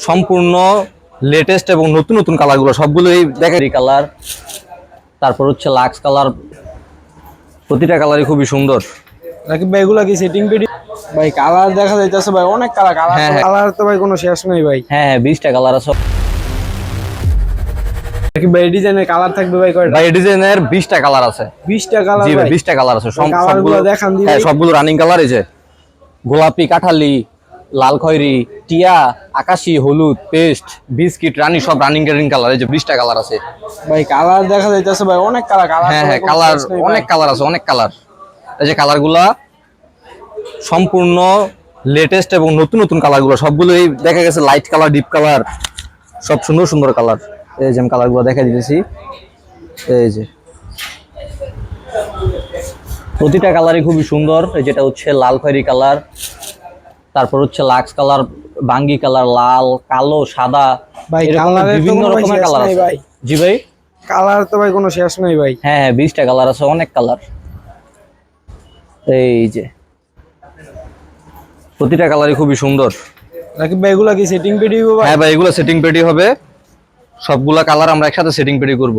সম্পূর্ণ লেটেস্ট এবং নতুন নতুন কালারগুলো সবগুলোই দেখেন কালার তারপর হচ্ছে লাক্স কালার প্রতিটা কালারই খুবই সুন্দর। রাকিব ভাই এগুলা কি সেটিং ভাই কালার দেখা যাইতেছে ভাই অনেক কালার কালার হ্যাঁ, হ্যাঁ। কালার তো ভাই কোনো শেষ নেই ভাই। হ্যাঁ হ্যাঁ বিশটা কালার আছে। রাকিব ভাই ডিজাইনের কালার থাকবে ভাই কয়টা? ভাই ডিজাইনের বিশটা কালার আছে। বিশটা কালার জি ভাই কালার আছে। সব- কালারগুলো সবগুলো দেখান। হ্যাঁ সবগুলো রানিং কালার এই যে। গোলাপি কাঠালি লাল খয়েরি টিয়া আকাশি হলুদ পেস্ট বিস্কিট রানি সব রানিং রানিং কালার এই যে বিশটা কালার আছে। ভাই কালার দেখা যাইতেছে ভাই অনেক কালার কালার হ্যাঁ হ্যাঁ কালার অনেক কালার আছে অনেক কালার এই যে কালারগুলা সম্পূর্ণ লেটেস্ট এবং নতুন নতুন কালারগুলো সবগুলোই দেখা গেছে লাইট কালার ডিপ কালার সব সুন্দর সুন্দর কালার এই যে আমি কালারগুলো দেখা দিতেছি। এই যে। প্রতিটা কালারই খুবই সুন্দর এই যেটা হচ্ছে লাল খয়েরি কালার তারপর হচ্ছে লাক্স কালার বাঙ্গি কালার লাল কালো সাদা ভাই, বিভিন্ন রকমের কালার আছে। জি ভাই? কালার তো ভাই কোনো শেষ নেই ভাই। হ্যাঁ হ্যাঁ বিশটা কালার আছে অনেক কালার। এই যে। প্রতিটা কালারই খুবই সুন্দর। রাকিব ভাই এগুলা কি সেটিং পেটি ভাই? হ্যাঁ ভাই এগুলো সেটিং পেটি হবে। সবগুলা কালার আমরা একসাথে সেটিং পেটি করব।